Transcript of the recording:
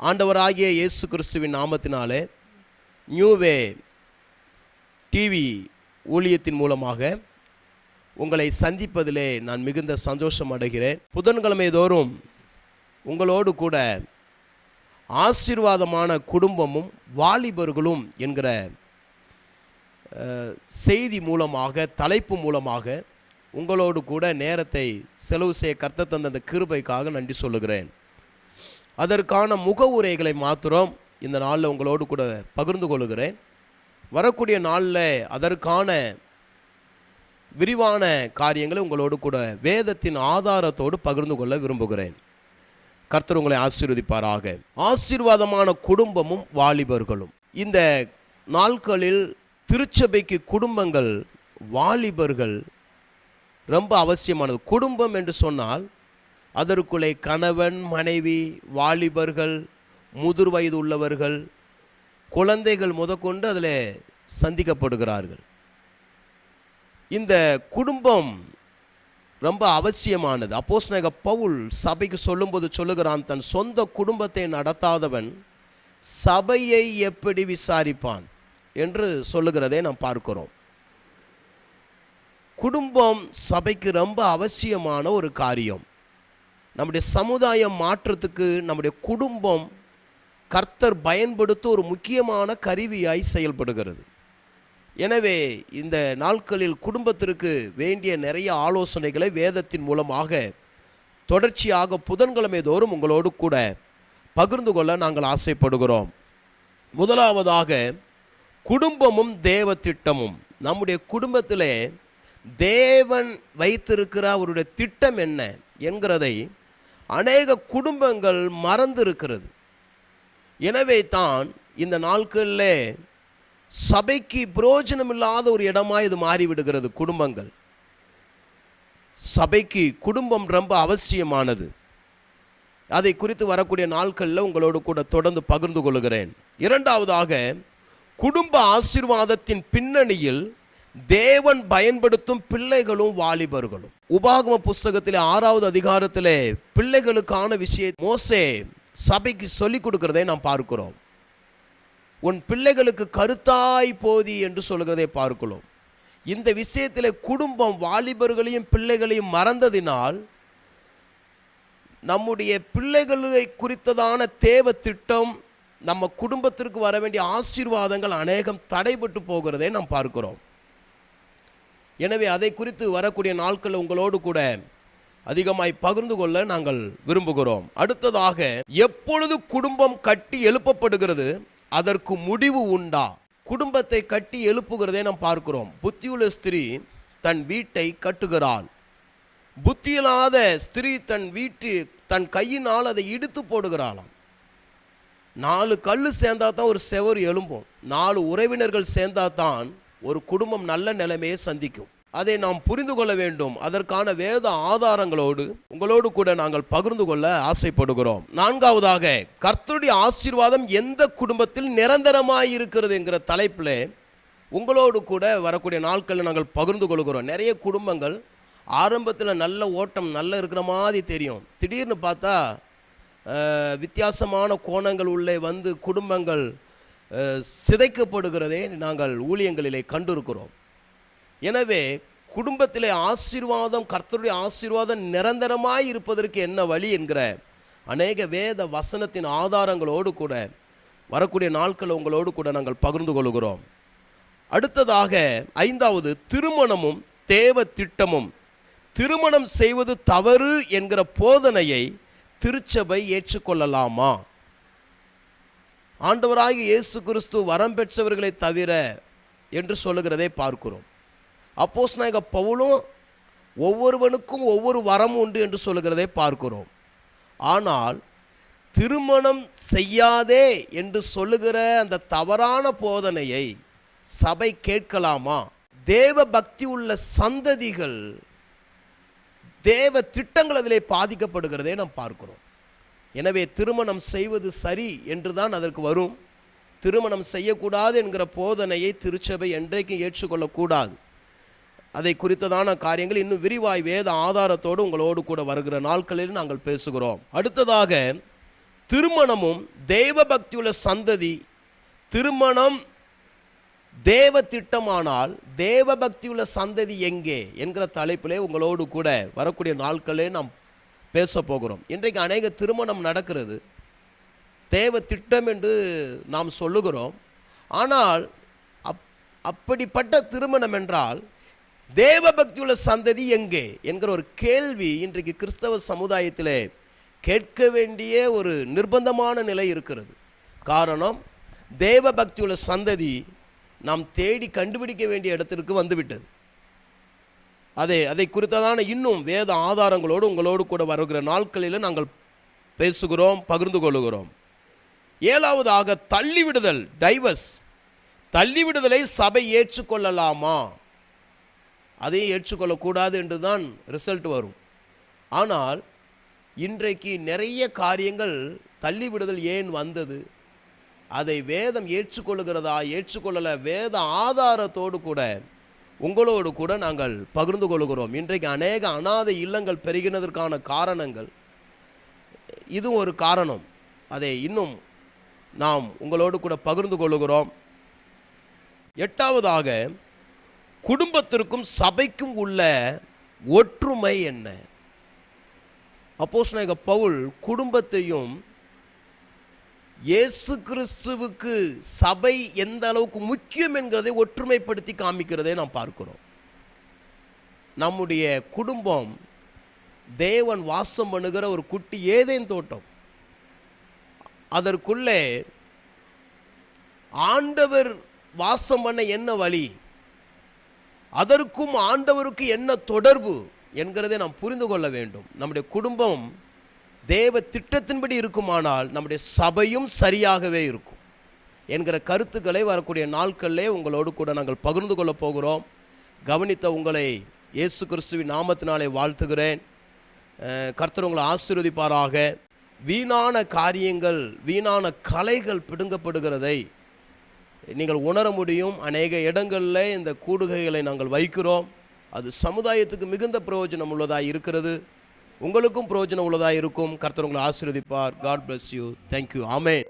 ஆண்டவராகிய இயேசு கிறிஸ்துவின் நாமத்தினாலே நியூவே டிவி ஊழியத்தின் மூலமாக உங்களை சந்திப்பதிலே நான் மிகுந்த சந்தோஷம் அடைகிறேன். புதன்கிழமை தோறும் உங்களோடு கூட ஆசீர்வாதமான குடும்பமும் வாலிபர்களும் என்கிற செய்தி மூலமாக தலைப்பு மூலமாக உங்களோடு கூட நேரத்தை செலவு செய்ய கர்த்த தந்த அந்த கிருபைக்காக நன்றி சொல்லுகிறேன். அதற்கான முக உரைகளை மாத்திரம் இந்த நாளில் உங்களோடு கூட பகிர்ந்து கொள்கிறேன். வரக்கூடிய நாளில் அதற்கான விரிவான காரியங்களை உங்களோடு கூட வேதத்தின் ஆதாரத்தோடு பகிர்ந்து கொள்ள விரும்புகிறேன். கர்த்தர் உங்களை ஆசீர்வதிப்பாராக. ஆசீர்வாதமான குடும்பமும் வாலிபர்களும். இந்த நாட்களில் திருச்சபைக்கு குடும்பங்கள் வாலிபர்கள் ரொம்ப அவசியமானது. குடும்பம் என்று சொன்னால் அதற்குள்ளே கணவன் மனைவி வாலிபர்கள் முதிர் வயது உள்ளவர்கள் குழந்தைகள் முதற்கொண்டு அதில் சந்திக்கப்படுகிறார்கள். இந்த குடும்பம் ரொம்ப அவசியமானது. அப்போஸ் பவுல் சபைக்கு சொல்லும்போது சொல்லுகிறான் தன் சொந்த குடும்பத்தை நடத்தாதவன் சபையை எப்படி விசாரிப்பான்? என்று சொல்லுகிறதை நாம் பார்க்கிறோம். குடும்பம் சபைக்கு ரொம்ப அவசியமான ஒரு காரியம். நம்முடைய சமுதாயம் மாற்றத்துக்கு நம்முடைய குடும்பம் கர்த்தர் பயன்படுத்த ஒரு முக்கியமான கருவியாய் செயல்படுகிறது. எனவே இந்த நாட்களில் குடும்பத்திற்கு வேண்டிய நிறைய ஆலோசனைகளை வேதத்தின் மூலமாக தொடர்ச்சியாக புதன்கிழமை தோறும் உங்களோடு கூட பகிர்ந்து கொள்ள நாங்கள் ஆசைப்படுகிறோம். முதலாவதாக குடும்பமும் தேவ திட்டமும் நம்முடைய குடும்பத்திலே தேவன் வைத்திருக்கிற அவருடைய திட்டம் என்ன என்கிறதை அநேக குடும்பங்கள் மறந்து இருக்கிறது எனவே தான் இந்த நாட்களில் சபைக்கு பிரயோஜனம் இல்லாத ஒரு இடமாக இது மாறிவிடுகிறது குடும்பங்கள். சபைக்கு குடும்பம் ரொம்ப அவசியமானது. அதை குறித்து வரக்கூடிய நாட்களில் உங்களோடு கூட தொடர்ந்து பகிர்ந்து கொள்கிறேன். இரண்டாவதாக குடும்ப ஆசீர்வாதத்தின் பின்னணியில் தேவன் பயன்படுத்தும் பிள்ளைகளும் வாலிபர்களும். உபாகம புஸ்தகத்திலே ஆறாவது அதிகாரத்திலே பிள்ளைகளுக்கான விஷயம் மோசே சபைக்கு சொல்லிக் கொடுக்கிறதை நாம் பார்க்கிறோம். உன் பிள்ளைகளுக்கு கருத்தாய் போதி என்று சொல்கிறதை பார்க்கிறோம். இந்த விஷயத்தில் குடும்பம் வாலிபர்களையும் பிள்ளைகளையும் மறந்ததினால் நம்முடைய பிள்ளைகளை குறித்ததான தேவ திட்டம் நம்ம குடும்பத்திற்கு வர வேண்டிய ஆசீர்வாதங்கள் அநேகம் தடைபட்டு போகிறதை நாம் பார்க்கிறோம். எனவே அதை குறித்து வரக்கூடிய நாட்கள் உங்களோடு கூட அதிகமாய் பகிர்ந்து கொள்ள நாங்கள் விரும்புகிறோம். அடுத்ததாக எப்பொழுது குடும்பம் கட்டி எழுப்பப்படுகிறது அதற்கு முடிவு உண்டா? குடும்பத்தை கட்டி எழுப்புகிறதே நாம் பார்க்கிறோம். புத்தியுள்ள ஸ்திரீ தன் வீட்டை கட்டுகிறாள். புத்தியில்லாத ஸ்திரீ தன் வீட்டு தன் கையினால் அதை இடித்து போடுகிறாளாம். நாலு கல் சேர்ந்தா தான் ஒரு செவர் எழும்பும். நாலு உறவினர்கள் சேர்ந்தா தான் ஒரு குடும்பம் நல்ல நிலைமையை சந்திக்கும். அதை நாம் புரிந்து கொள்ள வேண்டும். அதற்கான வேத ஆதாரங்களோடு உங்களோடு கூட நாங்கள் பகிர்ந்து கொள்ள ஆசைப்படுகிறோம். நான்காவதாக கர்த்தருடைய ஆசீர்வாதம் எந்த குடும்பத்தில் நிரந்தரமாய் இருக்கிறது என்கிற தலைப்பில் உங்களோடு கூட வரக்கூடிய நாட்களில் நாங்கள் பகிர்ந்து கொள்கிறோம். நிறைய குடும்பங்கள் ஆரம்பத்தில் நல்ல ஓட்டம் நல்ல இருக்கிற மாதிரி தெரியும். திடீர்னு பார்த்தா வித்தியாசமான கோணங்கள் உள்ளே வந்து குடும்பங்கள் சிதைக்கப்படுகிறதை நாங்கள் ஊழியங்களிலே கண்டிருக்கிறோம். எனவே குடும்பத்திலே ஆசீர்வாதம் கர்த்தருடைய ஆசீர்வாதம் நிரந்தரமாய் இருப்பதற்கு என்ன வழி என்கிற அநேக வேத வசனத்தின் ஆதாரங்களோடு கூட வரக்கூடிய நாட்கள் உங்களோடு கூட நாங்கள் பகிர்ந்து கொள்கிறோம். அடுத்ததாக ஐந்தாவது திருமணமும் தேவ திட்டமும். திருமணம் செய்வது தவறு என்கிற போதனையை திருச்சபை ஏற்றுக்கொள்ளலாமா? ஆண்டவராகி இயேசு கிறிஸ்து வரம் பெற்றவர்களை தவிர என்று சொல்லுகிறதை பார்க்கிறோம். அப்போஸ் நாயக பவுலும் ஒவ்வொருவனுக்கும் ஒவ்வொரு வரம் உண்டு என்று சொல்லுகிறதை பார்க்கிறோம். ஆனால் திருமணம் செய்யாதே என்று சொல்லுகிற அந்த தவறான போதனையை சபை கேட்கலாமா? தேவ பக்தி உள்ள சந்ததிகள் தேவ திட்டங்கள் அதிலே பாதிக்கப்படுகிறதை நாம் பார்க்கிறோம். எனவே திருமணம் செய்வது சரி என்று தான் அதற்கு வரும். திருமணம் செய்யக்கூடாது என்கிற போதனையை திருச்சபை என்றைக்கும் ஏற்றுக்கொள்ளக்கூடாது. அதை குறித்ததான காரியங்கள் இன்னும் விரிவாய் வேத ஆதாரத்தோடு உங்களோடு கூட வருகிற நாட்களில் நாங்கள் பேசுகிறோம். அடுத்ததாக திருமணமும் தெய்வ பக்தியுள்ள சந்ததி திருமணம் தேவ திட்டமானால் தேவ பக்தியுள்ள சந்ததி எங்கே? என்கிற தலைப்பிலே உங்களோடு கூட வரக்கூடிய நாட்களே நாம் பேச போகிறோம். இன்றைக்கு அநேக திருமணம் நடக்கிறது. தேவ திட்டம் என்று நாம் சொல்லுகிறோம். ஆனால் அப் அப்படிப்பட்ட திருமணம் என்றால் தேவ பக்தியுள்ள சந்ததி எங்கே என்கிற ஒரு கேள்வி இன்றைக்கு கிறிஸ்தவ சமுதாயத்திலே கேட்க வேண்டிய ஒரு நிர்பந்தமான நிலை இருக்கிறது. காரணம் தேவ பக்தியுள்ள சந்ததி நாம் தேடி கண்டுபிடிக்க வேண்டிய இடத்திற்கு வந்துவிட்டது. அதை அதை குறித்ததான இன்னும் வேத ஆதாரங்களோடு உங்களோடு கூட வருகிற நாட்களில் நாங்கள் பேசுகிறோம் பகிர்ந்து கொள்கிறோம். ஏழாவதாக தள்ளிவிடுதல் டைவர்ஸ். தள்ளிவிடுதலை சபை ஏற்றுக்கொள்ளலாமா? அதையும் ஏற்றுக்கொள்ளக்கூடாது என்று தான் ரிசல்ட் வரும். ஆனால் இன்றைக்கு நிறைய காரியங்கள் தள்ளிவிடுதல் ஏன் வந்தது? அதை வேதம் ஏற்றுக்கொள்கிறதா ஏற்றுக்கொள்ளலை வேத ஆதாரத்தோடு கூட உங்களோடு கூட நாங்கள் பகிர்ந்து கொள்கிறோம். இன்றைக்கு அநேக அனாதை இல்லங்கள் பெருகினதற்கான காரணங்கள் இது ஒரு காரணம். அதை இன்னும் நாம் உங்களோடு கூட பகிர்ந்து கொள்கிறோம். எட்டாவதாக குடும்பத்திற்கும் சபைக்கும் உள்ள ஒற்றுமை என்ன? அப்போஸ்தலனாகிய பவுல் குடும்பத்தையும் இயேசு கிறிஸ்துவுக்கு சபை எந்த அளவுக்கு முக்கியம் என்கிறதை ஒற்றுமைப்படுத்தி காமிக்கிறதை நாம் பார்க்கிறோம். நம்முடைய குடும்பம் தேவன் வாசம் பண்ணுகிற ஒரு குட்டி ஏதேன் தோட்டம். அதற்குள்ளே ஆண்டவர் வாசம் பண்ண என்ன வழி? அதற்கும் ஆண்டவருக்கு என்ன தொடர்பு? என்கிறதை நாம் புரிந்து கொள்ள வேண்டும். நம்முடைய குடும்பம் தேவ திட்டத்தின்படி இருக்குமானால் நம்முடைய சபையும் சரியாகவே இருக்கும். என்கிற கருத்துக்களை வரக்கூடிய நாட்களிலே உங்களோடு கூட நாங்கள் பகிர்ந்து கொள்ளப் போகிறோம். கவனித்த உங்களை இயேசு கிறிஸ்துவின் நாமத்தினாலே வாழ்த்துகிறேன். கர்த்தர் உங்களை ஆசீர்வதிப்பாராக. வீணான காரியங்கள் வீணான கலைகள் பிடுங்கப்படுகிறதை நீங்கள் உணர முடியும். அநேக இடங்களில் இந்த கூடுகைகளை நாங்கள் வைக்கிறோம். அது சமுதாயத்துக்கு மிகுந்த பிரயோஜனம் உள்ளதாக இருக்கிறது. உங்களுக்கும் பிரயோஜனம் உள்ளதாக இருக்கும் கர்த்தர் உங்களை ஆசீர்வதிப்பார். God bless you thank you amen